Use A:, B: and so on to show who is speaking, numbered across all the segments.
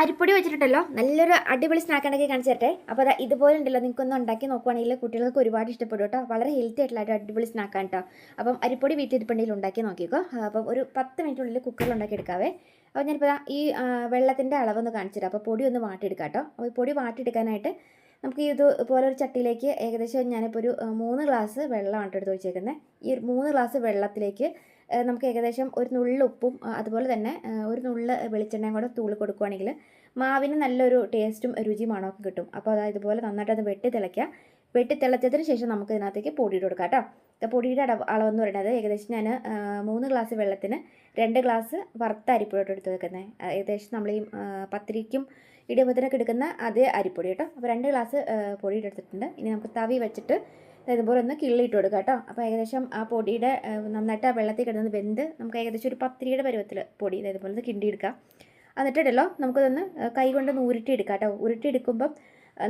A: അരിപ്പൊടി വെച്ചിട്ടുണ്ടല്ലോ. നല്ലൊരു അടിപൊളി സ്നാക്ക് ഉണ്ടാക്കി കാണിച്ചു തരട്ടെ. അപ്പോൾ അതാ ഇതുപോലെ ഉണ്ടല്ലോ. നിങ്ങൾക്കൊന്ന് ഉണ്ടാക്കി നോക്കുവാണെങ്കിൽ കുട്ടികൾക്ക് ഒരുപാട് ഇഷ്ടപ്പെടും കേട്ടോ. വളരെ ഹെൽത്തി ആയിട്ടുള്ള അടിപൊളി സ്നാക്കാണ് കേട്ടോ. അപ്പം അരിപ്പൊടി വീട്ടിരിപ്പണ്ടിയിൽ ഉണ്ടാക്കി നോക്കിക്കോ. അപ്പം ഒരു പത്ത് മിനിറ്റിനുള്ളിൽ കുക്കറിൽ ഉണ്ടാക്കി എടുക്കാവേ അപ്പോൾ ഞാനിപ്പോൾ ഈ വെള്ളത്തിന്റെ അളവൊന്ന് കാണിച്ചു തരാം. അപ്പോൾ പൊടി ഒന്ന് വാട്ടിയെടുക്കാം കേട്ടോ. അപ്പോൾ പൊടി വാട്ടിയെടുക്കാനായിട്ട് നമുക്ക് ഈ ഇത് പോലെ ഒരു ചട്ടിയിലേക്ക് ഏകദേശം ഞാനിപ്പോൾ ഒരു മൂന്ന് ഗ്ലാസ് വെള്ളമാണ് എടുത്ത് വെച്ചേക്കുന്നത് ഈ മൂന്ന് ഗ്ലാസ് വെള്ളത്തിലേക്ക് നമുക്ക് ഏകദേശം ഒരു നുള്ളു ഉപ്പും അതുപോലെ തന്നെ ഒരു നുള്ള് വെളിച്ചെണ്ണയും കൂടെ തൂളി കൊടുക്കുവാണെങ്കിൽ മാവിന് നല്ലൊരു ടേസ്റ്റും രുചിയുമാണോ കിട്ടും. അപ്പോൾ അതായത് ഇതുപോലെ നന്നായിട്ട് അത് വെട്ടി തിളയ്ക്കുക. വെട്ടി തിളച്ചതിന് ശേഷം നമുക്ക് ഇതിനകത്തേക്ക് പൊടിയിട്ട് കൊടുക്കാം കേട്ടോ. പൊടിയുടെ അളവ് അളവെന്ന് പറയുന്നത് ഏകദേശം ഞാൻ മൂന്ന് ഗ്ലാസ് വെള്ളത്തിന് രണ്ട് ഗ്ലാസ് വറുത്ത അരിപ്പൊടി എടുത്ത് വെക്കുന്നത്. ഏകദേശം നമ്മൾ ഈ പത്തിരിക്കും ഇടിയപ്പത്തിനൊക്കെ എടുക്കുന്ന അതേ അരിപ്പൊടി കേട്ടോ. അപ്പോൾ രണ്ട് ഗ്ലാസ് പൊടി എടുത്തിട്ടുണ്ട് ഇനി നമുക്ക് തവി വെച്ചിട്ട് ഇതുപോലെ ഒന്ന് കിള്ളിയിട്ട് കൊടുക്കുക കേട്ടോ. അപ്പോൾ ഏകദേശം ആ പൊടിയുടെ നന്നായിട്ട് ആ വെള്ളത്തിൽ കിടന്ന് വെന്ത് നമുക്ക് ഏകദേശം ഒരു പത്തിരിയുടെ പരുവത്തിൽ പൊടി ഇതേപോലെ ഒന്ന് കിണ്ടിയെടുക്കാം. എന്നിട്ടുണ്ടല്ലോ നമുക്കതൊന്ന് കൈ കൊണ്ട് ഒന്ന് ഉരുട്ടിയെടുക്കാം കേട്ടോ. ഉരുട്ടിയെടുക്കുമ്പം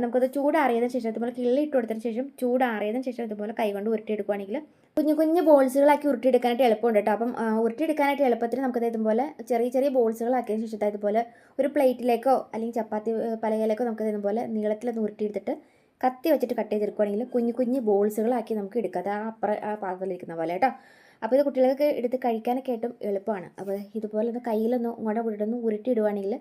A: നമുക്കത് ചൂടാറിയതിന് ശേഷം അതുപോലെ കിള്ളി ഇട്ട് കൊടുത്തതിന് ശേഷം ചൂടാറിയതിന് ശേഷം ഇതുപോലെ കൈ കൊണ്ട് ഉരുട്ടിയെടുക്കുകയാണെങ്കിൽ കുഞ്ഞു കുഞ്ഞു ബോൾസുകളാക്കി ഉരുട്ടിയെടുക്കാനായിട്ട് എളുപ്പമുണ്ട് കേട്ടോ. അപ്പം ഉരുട്ടിയെടുക്കാനായിട്ട് എളുപ്പത്തിന് നമുക്കത് ഇതുപോലെ ചെറിയ ചെറിയ ബോൾസുകളാക്കിയതിന് ശേഷം അതുപോലെ ഒരു പ്ലേറ്റിലേക്കോ അല്ലെങ്കിൽ ചപ്പാത്തി പലകയിലേക്കോ നമുക്കത് ഇതുപോലെ നീളത്തിലൊന്ന് ഉരുട്ടിയെടുത്തിട്ട് കത്തി വെച്ചിട്ട് കട്ട് ചെയ്തെടുക്കുകയാണെങ്കിൽ കുഞ്ഞു കുഞ്ഞു ബോൾസുകളാക്കി നമുക്ക് എടുക്കാം. അത് ആ അപ്പുറ ആ പാത്രത്തിലിരിക്കുന്ന പോലെ കേട്ടോ. അപ്പോൾ ഇത് കുട്ടികൾക്ക് എടുത്ത് കഴിക്കാനൊക്കെ ആയിട്ടും എളുപ്പമാണ്. അപ്പോൾ ഇതുപോലെ ഒന്ന് കയ്യിലൊന്ന് ഇങ്ങോട്ട് കൂട്ടിയിട്ടൊന്ന് ഉരുട്ടിയിടുവാണെങ്കിൽ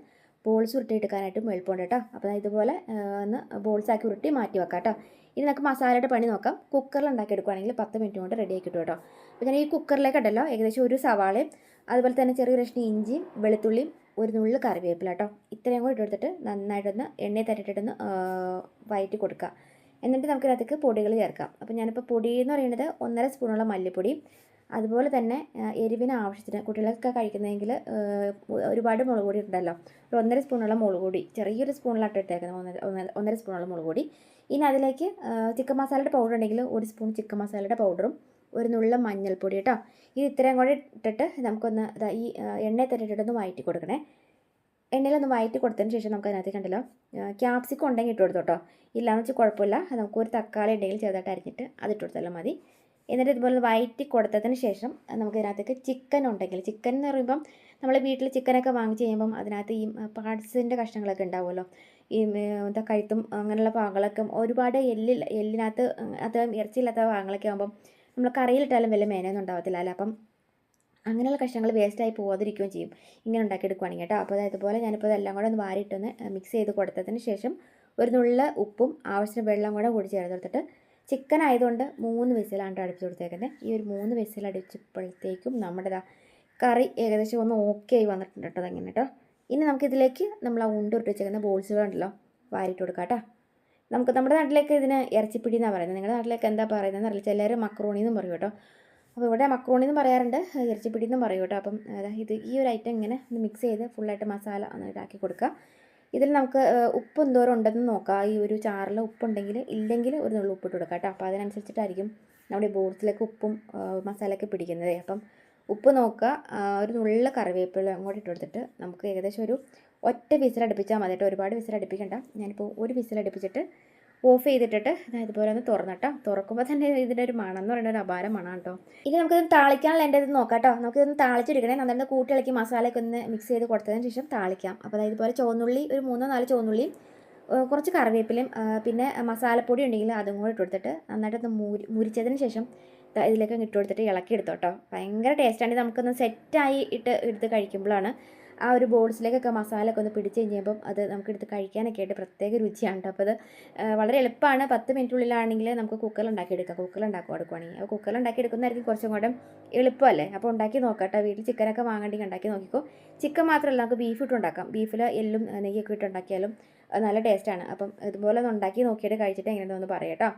A: ബോൾസ് ഉരുട്ടിയെടുക്കാനായിട്ടും എളുപ്പമുണ്ട് കേട്ടോ. അപ്പോൾ ഇതുപോലെ ഒന്ന് ബോൾസ് ആക്കി ഉരുട്ടി മാറ്റി വെക്കാം കേട്ടോ. ഇനി നമുക്ക് മസാലയുടെ പണി നോക്കാം. കുക്കറിൽ ഉണ്ടാക്കി എടുക്കുകയാണെങ്കിൽ പത്ത് മിനിറ്റ് കൊണ്ട് റെഡി ആക്കി കിട്ടും കേട്ടോ. അപ്പോൾ ഞാൻ ഈ കുക്കറിലേക്ക് ഉണ്ടല്ലോ ഏകദേശം ഒരു സവാളയും അതുപോലെ തന്നെ ചെറിയ കഷ്ണം ഇഞ്ചിയും വെളുത്തുള്ളിയും ഒരു നുള്ളിൽ കറിവേപ്പില കേട്ടോ. ഇത്രയും കൂടി ഇട്ടെടുത്തിട്ട് നന്നായിട്ടൊന്ന് എണ്ണയിൽ തരട്ടിട്ടൊന്ന് വയറ്റി കൊടുക്കുക. എന്നിട്ട് നമുക്കിതിനകത്തേക്ക് പൊടികൾ ചേർക്കാം. അപ്പോൾ ഞാനിപ്പോൾ പൊടി എന്ന് പറയുന്നത് ഒന്നര സ്പൂണുള്ള മല്ലിപ്പൊടിയും അതുപോലെ തന്നെ എരിവിന് ആവശ്യത്തിന് കുട്ടികളൊക്കെ കഴിക്കുന്നതെങ്കിൽ ഒരുപാട് മുളക് പൊടി ഉണ്ടല്ലോ. ഒരു ഒന്നര സ്പൂണോളം മുളക് പൊടി ചെറിയൊരു സ്പൂണിലാട്ട് ഇട്ടേക്കുന്നത് ഒന്നര ഒന്നര- ഒന്നര മുളക് പൊടി. ഇനി അതിലേക്ക് ചിക്കൻ മസാലയുടെ പൗഡർ ഉണ്ടെങ്കിൽ ഒരു സ്പൂൺ ചിക്കൻ മസാലയുടെ പൗഡറും ഒരു നുള്ള മഞ്ഞൾപ്പൊടി കേട്ടോ. ഇത് ഇത്രയും കൂടെ ഇട്ടിട്ട് നമുക്കൊന്ന് ഈ എണ്ണയെ തന്നെ വഴറ്റി കൊടുക്കണേ. എണ്ണയിലൊന്ന് വഴറ്റി കൊടുത്തതിന് ശേഷം നമുക്ക് അതിനകത്ത് കണ്ടല്ലോ ക്യാപ്സിക്കം ഉണ്ടെങ്കിൽ ഇട്ട് കൊടുത്തോട്ടോ ഇല്ലാന്ന് വെച്ചാൽ കുഴപ്പമില്ല. നമുക്ക് ഒരു തക്കാളി ഉണ്ടെങ്കിൽ ചെറുതായിട്ട് അരിഞ്ഞിട്ട് അത് ഇട്ട് കൊടുത്താലും മതി. എന്നിട്ട് ഇതുപോലെ വയറ്റി കൊടുത്തതിന് ശേഷം നമുക്ക് ഇതിനകത്തേക്ക് ചിക്കൻ ഉണ്ടെങ്കിൽ ചിക്കൻ എന്ന് പറയുമ്പം നമ്മൾ വീട്ടിൽ ചിക്കനൊക്കെ വാങ്ങിച്ച് കഴിയുമ്പം അതിനകത്ത് ഈ പാർട്സിന്റെ കഷ്ണങ്ങളൊക്കെ ഉണ്ടാവുമല്ലോ. ഈ എന്താ കഴുത്തും അങ്ങനെയുള്ള ഭാഗങ്ങളൊക്കെ ഒരുപാട് എല്ലിൽ എല്ലിനകത്ത് അത് ഇറച്ചിയില്ലാത്ത ഭാഗങ്ങളൊക്കെ ആകുമ്പം നമ്മൾ കറിയിലിട്ടാലും വലിയ മേനൊന്നും ഉണ്ടാവത്തില്ല അല്ലേ? അപ്പം അങ്ങനെയുള്ള കഷ്ണങ്ങൾ വേസ്റ്റായി പോകാതിരിക്കുകയും ചെയ്യും. ഇങ്ങനെ ഉണ്ടാക്കിയെടുക്കുകയാണെങ്കിൽ കേട്ടോ. അപ്പോൾ അതുപോലെ ഞാനിപ്പോൾ ഇതെല്ലാം കൂടെ ഒന്ന് വാരിയിട്ടൊന്ന് മിക്സ് ചെയ്ത് കൊടുത്തതിന് ശേഷം ഒരു നുള്ള ഉപ്പും ആവശ്യത്തിന് വെള്ളം കൂടെ കൂടി ചേർത്ത് കൊടുത്തിട്ട് ചിക്കൻ ആയതുകൊണ്ട് മൂന്ന് വിസിലാണ് അടിച്ചു കൊടുത്തേക്കുന്നത്. ഈ ഒരു മൂന്ന് വിസിൽ അടിച്ചപ്പോഴത്തേക്കും നമ്മുടെ കറി ഏകദേശം ഒന്ന് ഓക്കെ ആയി വന്നിട്ടുണ്ട് കേട്ടോ അതങ്ങനെ കേട്ടോ. ഇനി നമുക്കിതിലേക്ക് നമ്മൾ ആ ഉണ്ട ഇട്ട് വെച്ചേക്കുന്ന ബോൾസുകളുണ്ടല്ലോ വാരിയിട്ട് കൊടുക്കാം കേട്ടോ. നമുക്ക് നമ്മുടെ നാട്ടിലേക്ക് ഇതിന് ഇറച്ചിപ്പിടി എന്നാണ് പറയുന്നത്. നിങ്ങളുടെ നാട്ടിലേക്ക് എന്താ പറയുന്നത് അറിയില്ല. ചിലർ മക്രോണി എന്നും പറയും കേട്ടോ. അപ്പോൾ ഇവിടെ മക്രോണി എന്നും പറയാറുണ്ട് ഇറച്ചിപ്പിടി എന്നും പറയും കേട്ടോ. അപ്പം ഇത് ഈ ഒരു ഐറ്റം ഇങ്ങനെ ഒന്ന് മിക്സ് ചെയ്ത് ഫുള്ളായിട്ട് മസാല ഒന്ന് ഇതാക്കി കൊടുക്കുക. ഇതിൽ നമുക്ക് ഉപ്പ് എന്തോരം ഉണ്ടെന്ന് നോക്കാം. ഈ ഒരു ചാറിൽ ഉപ്പുണ്ടെങ്കിൽ ഇല്ലെങ്കിൽ ഒരു നുള്ളു ഉപ്പിട്ട് കൊടുക്കാം കേട്ടോ. അപ്പോൾ അതിനനുസരിച്ചിട്ടായിരിക്കും നമ്മുടെ ബോർഡിലേക്ക് ഉപ്പും മസാലയൊക്കെ പിടിക്കുന്നത്. അപ്പം ഉപ്പ് നോക്കുക ഒരു നുള്ള കറിവേപ്പില അങ്ങോട്ട് ഇട്ട് കൊടുത്തിട്ട് നമുക്ക് ഏകദേശം ഒരു ഒറ്റ വിസിലടുപ്പിച്ചാൽ മതി കേട്ടോ. ഒരുപാട് വിസിലടുപ്പിക്കണ്ട. ഞാനിപ്പോൾ ഒരു വിസിൽ അടുപ്പിച്ചിട്ട് ഓഫ് ചെയ്തിട്ടിട്ട് അതായത് ഇതുപോലെ ഒന്ന് തുറന്നിട്ടോ തുറക്കുമ്പോൾ തന്നെ ഇതിന്റെ ഒരു മണം എന്ന് പറയുന്ന ഒരു അപാര മണമാണ് കേട്ടോ. ഇനി നമുക്കിത് താളിക്കാനുള്ള എന്റെ ഇത് നോക്കാം കേട്ടോ. നമുക്കിതൊന്ന് താളിച്ചെടുക്കണേ. നന്നായിട്ട് കൂട്ടിളക്കി മസാലയൊക്കെ ഒന്ന് മിക്സ് ചെയ്ത് കൊടുത്തതിന് ശേഷം താളിക്കാം. അപ്പോൾ അതായത് ഇതുപോലെ ചുവന്നുള്ളി ഒരു മൂന്നോ നാല് ചുവന്നുള്ളിയും കുറച്ച് കറിവേപ്പിലയും പിന്നെ മസാലപ്പൊടി ഉണ്ടെങ്കിൽ അതും കൂടെ ഇട്ട് കൊടുത്തിട്ട് നന്നായിട്ടൊന്ന് മുരി മുരിച്ചതിന് ശേഷം ഇതിലേക്ക് ഇട്ട് കൊടുത്തിട്ട് ഇളക്കി എടുത്തോട്ടോ ഭയങ്കര ടേസ്റ്റാണ് നമുക്കൊന്ന് സെറ്റായി ഇട്ട് എടുത്ത് കഴിക്കുമ്പോഴാണ് ആ ഒരു ബോൾസിലേക്കൊക്കെ മസാലയൊക്കെ ഒന്ന് പിടിച്ച് കഴിഞ്ഞപ്പം അത് നമുക്കെടുത്ത് കഴിക്കാനൊക്കെ ആയിട്ട് പ്രത്യേക രുചിയാണ്. അപ്പോൾ അത് വളരെ എളുപ്പമാണ്. പത്ത് മിനിറ്റിനുള്ളിലാണെങ്കിൽ നമുക്ക് കുക്കറിൽ കുക്കറിലുണ്ടാക്കുക കൊടുക്കുവാണെങ്കിൽ അപ്പോൾ എടുക്കുന്നതായിരിക്കും കുറച്ചും കൂടെ എളുപ്പമല്ലേ? അപ്പോൾ ഉണ്ടാക്കി നോക്കാം വീട്ടിൽ ചിക്കനൊക്കെ വാങ്ങണ്ടെങ്കിൽ ഉണ്ടാക്കി നോക്കിക്കോ. ചിക്കൻ മാത്രമല്ല നമുക്ക് ബീഫ് ഇട്ട് ഉണ്ടാക്കാം. ബീഫിൽ എല്ലും നെയ്യൊക്കെ ഇട്ട് ഉണ്ടാക്കിയാലും നല്ല ടേസ്റ്റാണ്. അപ്പം ഇതുപോലെ ഒന്ന് ഉണ്ടാക്കി നോക്കിയിട്ട് കഴിച്ചിട്ട് എങ്ങനെയാണെന്ന് പറയാം കേട്ടോ.